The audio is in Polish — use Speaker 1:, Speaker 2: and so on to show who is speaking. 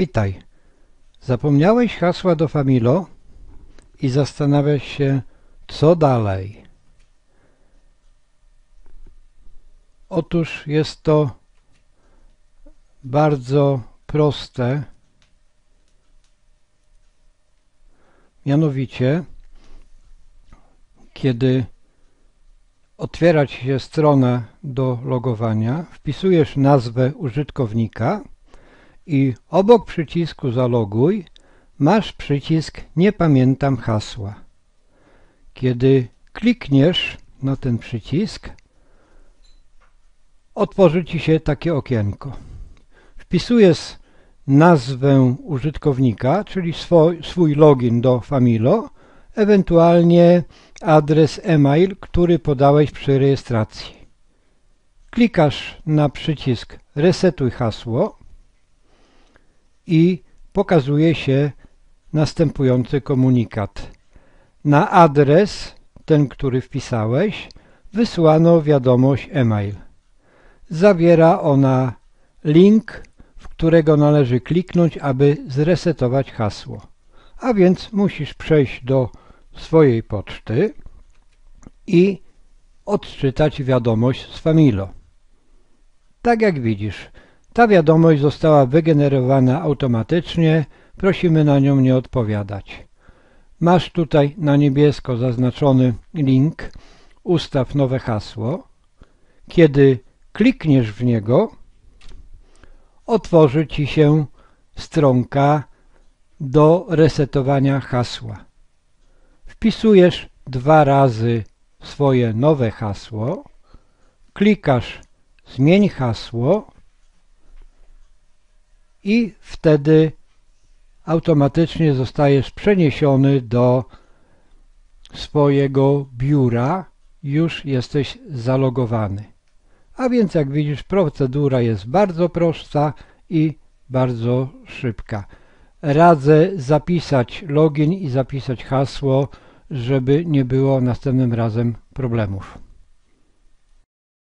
Speaker 1: Witaj. Zapomniałeś hasła do Familo i zastanawiasz się, co dalej. Otóż jest to bardzo proste. Mianowicie, kiedy otwiera Ci się strona do logowania, wpisujesz nazwę użytkownika i obok przycisku Zaloguj masz przycisk Nie pamiętam hasła. Kiedy klikniesz na ten przycisk, otworzy Ci się takie okienko. Wpisujesz nazwę użytkownika, czyli swój, swój login do Familo, ewentualnie adres e-mail, który podałeś przy rejestracji. Klikasz na przycisk Resetuj hasło i pokazuje się następujący komunikat. Na adres, ten który wpisałeś, wysłano wiadomość e-mail. Zawiera ona link, w którego należy kliknąć, aby zresetować hasło. A więc musisz przejść do swojej poczty i odczytać wiadomość z Familo. Tak jak widzisz, ta wiadomość została wygenerowana automatycznie, prosimy na nią nie odpowiadać. Masz tutaj na niebiesko zaznaczony link Ustaw nowe hasło. Kiedy klikniesz w niego, otworzy Ci się stronka do resetowania hasła. Wpisujesz dwa razy swoje nowe hasło, klikasz Zmień hasło i wtedy automatycznie zostajesz przeniesiony do swojego biura, już jesteś zalogowany. A więc jak widzisz procedura jest bardzo prosta i bardzo szybka. Radzę zapisać login i zapisać hasło, żeby nie było następnym razem problemów.